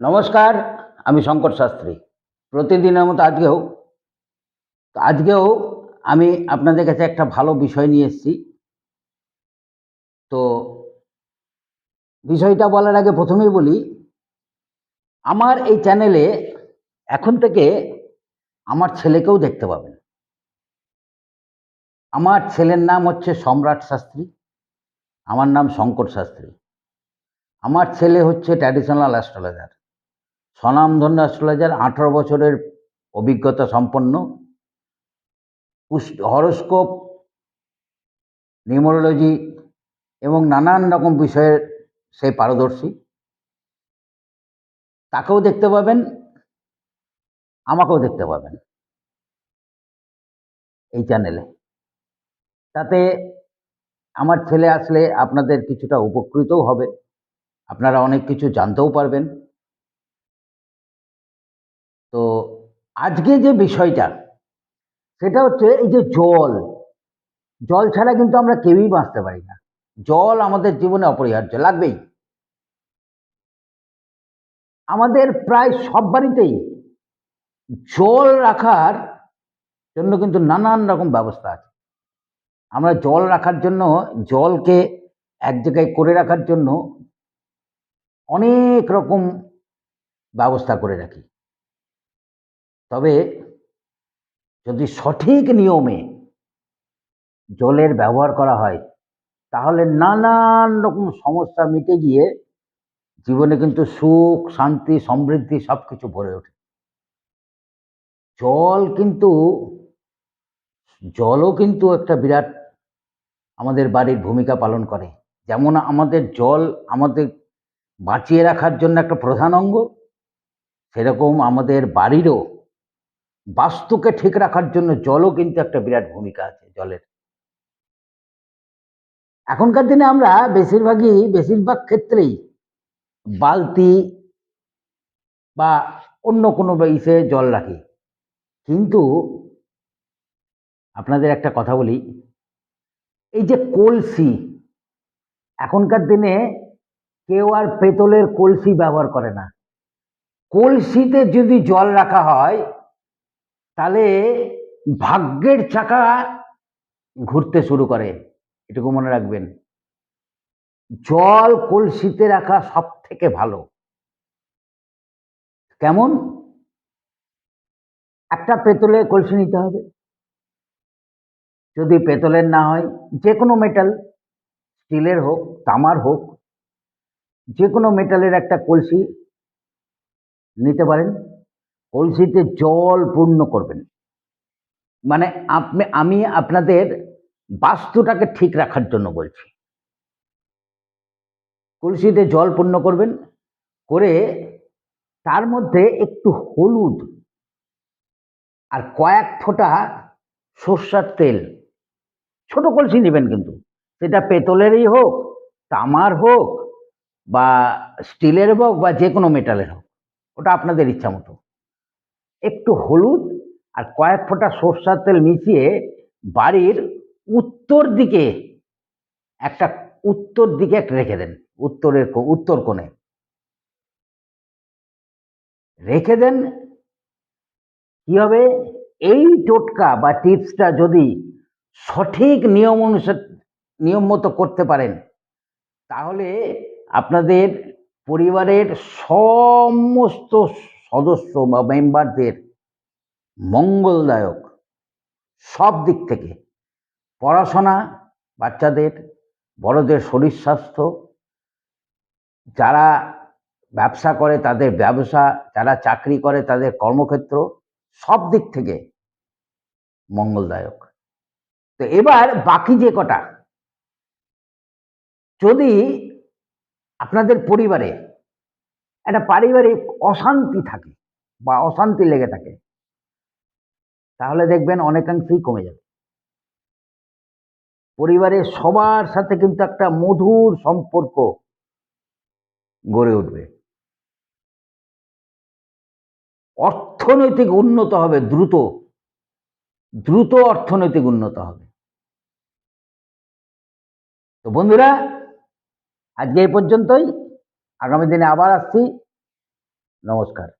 নমস্কার, আমি শঙ্কর শাস্ত্রী। প্রতিদিনের মতো আজকেও আজকেও আমি আপনাদের কাছে একটা ভালো বিষয় নিয়ে এসেছি। তো বিষয়টা বলার আগে প্রথমেই বলি, আমার এই চ্যানেলে এখন থেকে আমার ছেলেকেও দেখতে পাবেন। আমার ছেলের নাম হচ্ছে সম্রাট শাস্ত্রী, আমার নাম শঙ্কর শাস্ত্রী। আমার ছেলে হচ্ছে ট্র্যাডিশনাল অ্যাস্ট্রোলজার স্বনামধন্য অ্যাস্ট্রোলজার, আঠারো বছরের অভিজ্ঞতা সম্পন্ন। হরস্কোপ, নিউমোরোলজি এবং নানান রকম বিষয়ের সে পারদর্শী। তাকেও দেখতে পাবেন, আমাকেও দেখতে পাবেন এই চ্যানেলে। তাতে আমার ছেলে আসলে আপনাদের কিছুটা উপকৃতও হবে। আপনারা অনেক কিছু জানতেও পারবেন। তো আজকে যে বিষয়টা, সেটা হচ্ছে এই যে জল জল ছাড়া কিন্তু আমরা কেউই বাঁচতে পারি না। জল আমাদের জীবনে অপরিহার্য, লাগবেই। আমাদের প্রায় সব বাড়িতেই জল রাখার জন্য কিন্তু নানান রকম ব্যবস্থা আছে। আমরা জল রাখার জন্য, জলকে এক জায়গায় করে রাখার জন্য অনেক রকম ব্যবস্থা করে রাখি। তবে যদি সঠিক নিয়মে জলের ব্যবহার করা হয়, তাহলে নানান রকম সমস্যা মিটে গিয়ে জীবনে কিন্তু সুখ, শান্তি, সমৃদ্ধি সব কিছু ভরে ওঠে। জল কিন্তু, জলও কিন্তু একটা বিরাট আমাদের বাড়ির ভূমিকা পালন করে। যেমন আমাদের জল আমাদের বাঁচিয়ে রাখার জন্য একটা প্রধান অঙ্গ, সেরকম আমাদের বাড়িরও বাস্তুকে ঠিক রাখার জন্য জলও কিন্তু একটা বিরাট ভূমিকা আছে জলের। এখনকার দিনে আমরা বেশিরভাগই বেশিরভাগ ক্ষেত্রেই বালতি বা অন্য কোনো ইসে জল রাখি। কিন্তু আপনাদের একটা কথা বলি, এই যে কলসি, এখনকার দিনে কেউ আর পেতলের কলসি ব্যবহার করে না। কলসিতে যদি জল রাখা হয় তাহলে ভাগ্যের চাকা ঘুরতে শুরু করে। এটুকু মনে রাখবেন। জল কলসিতে রাখা সব থেকে ভালো। কেমন? একটা পেতলের কলসি নিতে হবে। যদি পেতলের না হয় যে কোনো মেটাল, স্টিলের হোক, তামার হোক যে কোনো মেটালের একটা কলসি নিতে পারেন। কলসিতে জল পূর্ণ করবেন। মানে আপনি, আমি আপনাদের বাস্তুটাকে ঠিক রাখার জন্য বলছি। কলসিতে জল পূর্ণ করবেন, করে তার মধ্যে একটু হলুদ আর কয়েক ফোঁটা সর্ষার তেল। ছোট কলসি নেবেন কিন্তু, সেটা পেতলেরই হোক, তামার হোক বা স্টিলের হোক বা যে কোনো মেটালের হোক, ওটা আপনাদের ইচ্ছা মতো। একটু হলুদ আর কয়েক ফোঁটা সর্ষার তেল মিশিয়ে বাড়ির উত্তর দিকে একটা উত্তর দিকে একটা রেখে দেন, উত্তরের উত্তর কোণে। রেখে দেন, কি হবে? এই টোটকা বা টিপসটা যদি সঠিক নিয়ম অনুসারে নিয়ম মতো করতে পারেন, তাহলে আপনাদের পরিবারের সমস্ত সদস্য বা মেম্বারদের মঙ্গলদায়ক সব দিক থেকে পড়াশোনা বাচ্চাদের, বড়দের শরীর স্বাস্থ্য, যারা ব্যবসা করে তাদের ব্যবসা, যারা চাকরি করে তাদের কর্মক্ষেত্র সব দিক থেকে মঙ্গলদায়ক। তো এবার বাকি যে কটা, যদি আপনাদের পরিবারে একটা পারিবারিক অশান্তি থাকে বা অশান্তি লেগে থাকে, তাহলে দেখবেন অনেকাংশেই কমে যাবে। পরিবারের সবার সাথে কিন্তু একটা মধুর সম্পর্ক গড়ে উঠবে। অর্থনৈতিক উন্নত হবে দ্রুত দ্রুত অর্থনৈতিক উন্নত হবে। তো বন্ধুরা, আজকে এই পর্যন্তই। আগামী দিনে আবার আসছি। নমস্কার।